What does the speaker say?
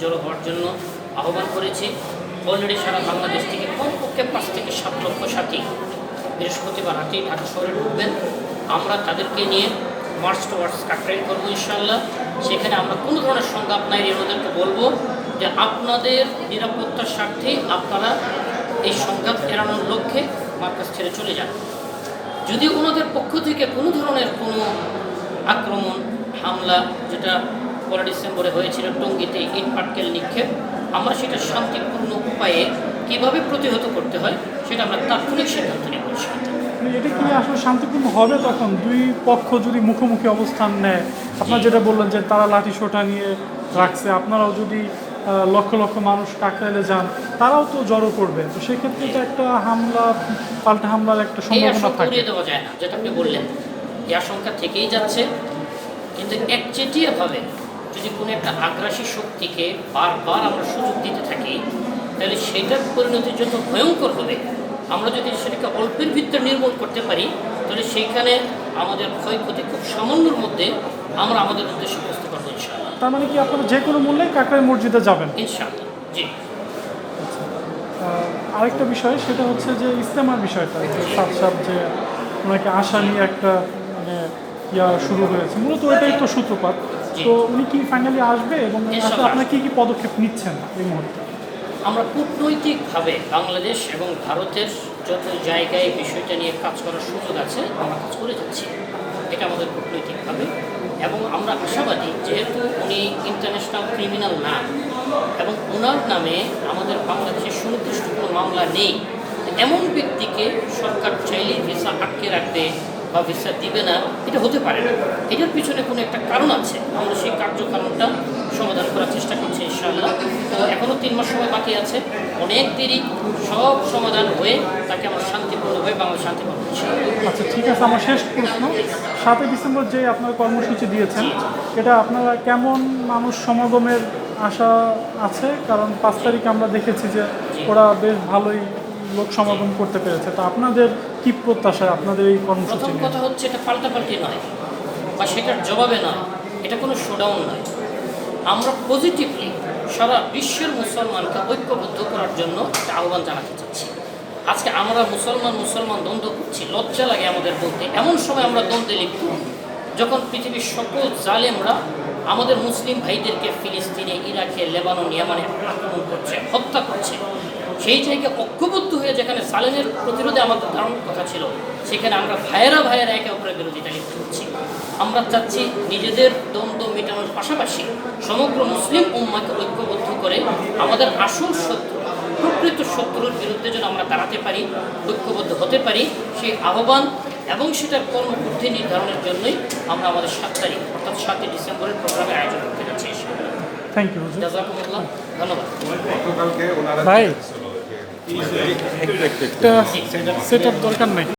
জড়ো হওয়ার জন্য আহ্বান করেছি। অলরেডি সারা বাংলাদেশ থেকে কমপক্ষে পাঁচ থেকে সাত লক্ষ সাথী বৃহস্পতিবার রাতেই ঢাকা শহরে ঢুকবেন। আমরা তাদেরকে নিয়ে মার্চ টুয়ার্ডস কাটরাই করব ইনশাল্লাহ সেখানে আমরা কোনো ধরনের সংঘাত নাই ওদেরকে বলব যে আপনাদের নিরাপত্তার স্বার্থে আপনারা এই সংঘাত এড়ানোর লক্ষ্যে মার্কাজ ছেড়ে চলে যান। যদি ওনাদের পক্ষ থেকে কোনো ধরনের কোনো আক্রমণ, হামলা, যেটা পরে ডিসেম্বরে হয়েছিল টঙ্গিতে ইট পাটকেল নিক্ষেপ। আমরা সেটা শান্তিপূর্ণ উপায়ে কীভাবে প্রতিহত করতে হয় সেটা আমরা তাৎক্ষণিক সিদ্ধান্ত নেব এটা কি আসলে শান্তিপূর্ণ হবে তখন? দুই পক্ষ যদি মুখোমুখি অবস্থান নেয় আপনার যেটা বললেন যে তারা লাঠি সোটা নিয়ে রাখছে আপনারাও যদি লক্ষ লক্ষ মানুষ কাকরাইলে যান তারাও তো জড়ো করবে। তো সেক্ষেত্রে তো একটা হামলা পাল্টা হামলার একটা সম্ভাবনা থাকে। দেওয়া যায় না যেটা আপনি বললেন। এই আশঙ্কা থেকেই যাচ্ছে। কিন্তু একচেটিয়াভাবে যদি কোনো একটা আগ্রাসী শক্তিকে বারবার আমরা সুযোগ দিতে থাকি তাহলে সেটার পরিণতি যত ভয়ঙ্কর হবে আমরা যদি সেটাকে অল্পের ভিতরে নির্মূল করতে পারি তাহলে সেইখানে আমাদের ক্ষয়ক্ষতি খুব সামান্যর মধ্যে আমরা আমাদের উদ্দেশ্যে পৌঁছতে পারব ইনশাআল্লাহ। তার মানে কি আপনারা যে কোনো মূল্যে কাকরাই মসজিদে যাবেন? ইনশাআল্লাহ জি। আরেকটা বিষয় সেটা হচ্ছে যে ইস্তেমার বিষয়টা যে সাত সাত যে ওনাকে নিয়ে একটা মানে ইয়া শুরু হয়েছে। মূলত ওইটাই তো সূত্রপাত। তো উনি কি ফাইনালি আসবে এবং। আপনারা কি কি পদক্ষেপ নিচ্ছেন এই মুহূর্তে? আমরা কূটনৈতিকভাবে বাংলাদেশ এবং ভারতের যত জায়গায় বিষয়টা নিয়ে কাজ করার সুযোগ আছে আমরা কাজ করে যাচ্ছি। এটা আমাদের কূটনৈতিকভাবে। এবং আমরা আশাবাদী যেহেতু উনি ইন্টারন্যাশনাল ক্রিমিনাল না এবং ওনার নামে আমাদের বাংলাদেশের সুনির্দিষ্ট কোনো মামলা নেই এমন ব্যক্তিকে সরকার চাইলেই ভিসা আটকে রাখবে বা ভিসা দিবে না এটা হতে পারে না। এটার পিছনে কোনো একটা কারণ আছে। আমরা সেই কার্যকারণটা সমাধান করার চেষ্টা করছি ইনশাআল্লাহ। তো এখনও তিন মাস সময় বাকি আছে। অনেক দেরি সব সমাধান হয়ে তাকে আমরা শান্তিপূর্ণভাবে বাংলা শান্তি পাবো ইনশাআল্লাহ। আচ্ছা ঠিক আছে আমার শেষ প্রশ্ন। সাতই ডিসেম্বর যে আপনারা কর্মসূচি দিয়েছেন এটা আপনারা কেমন মানুষ সমাগমের আশা আছে? কারণ পাঁচ তারিখে আমরা দেখেছি যে ওরা বেশ ভালোই লোক সমাগম করতে পেরেছে। তো আপনাদের কি প্রত্যাশা আপনাদের এই কর্মসূচি প্রথম কথা হচ্ছে এটা পাল্টাপাল্টি নয় বা সেটার জবাবে নয় এটা কোনো শোডাউন নয়। আমরা পজিটিভলি সারা বিশ্বের মুসলমানকে ঐক্যবদ্ধ করার জন্য একটা আহ্বান জানাতে চাচ্ছি। আজকে আমরা মুসলমান মুসলমান দ্বন্দ্ব করছি লজ্জা লাগে আমাদের বলতে। এমন সময় আমরা দ্বন্দ্বে লিপ্ত। যখন পৃথিবীর সকল জালেমরা আমাদের মুসলিম ভাইদেরকে ফিলিস্তিনে ইরাকে লেবানন ইয়ামানে আক্রমণ করছে হত্যা করছে সেই জায়গায় ঐক্যবদ্ধ হয়ে যেখানে সালেনের প্রতিরোধে আমাদের দারুণ কথা ছিল সেখানে আমরা ভাইয়েরা ভাইয়েরা একে অপরের বিরোধিতা লিপ্ত হচ্ছি আমরা চাচ্ছি নিজেদের দ্বন্দ্ব মেটানোর পাশাপাশি সমগ্র মুসলিম উম্মাকে ঐক্যবদ্ধ করে আমাদের আসল শত্রু প্রকৃত শত্রুর বিরুদ্ধে যেন আমরা দাঁড়াতে পারি ঐক্যবদ্ধ হতে পারি সেই আহ্বান এবং সেটার কর্মবুদ্ধি নির্ধারণের জন্যই আমরা আমাদের সাত তারিখ অর্থাৎ সাতই ডিসেম্বরের প্রোগ্রামের আয়োজন করতে যাচ্ছি। থ্যাংক ইউ ধন্যবাদ। একটা সেট দরকার নেই।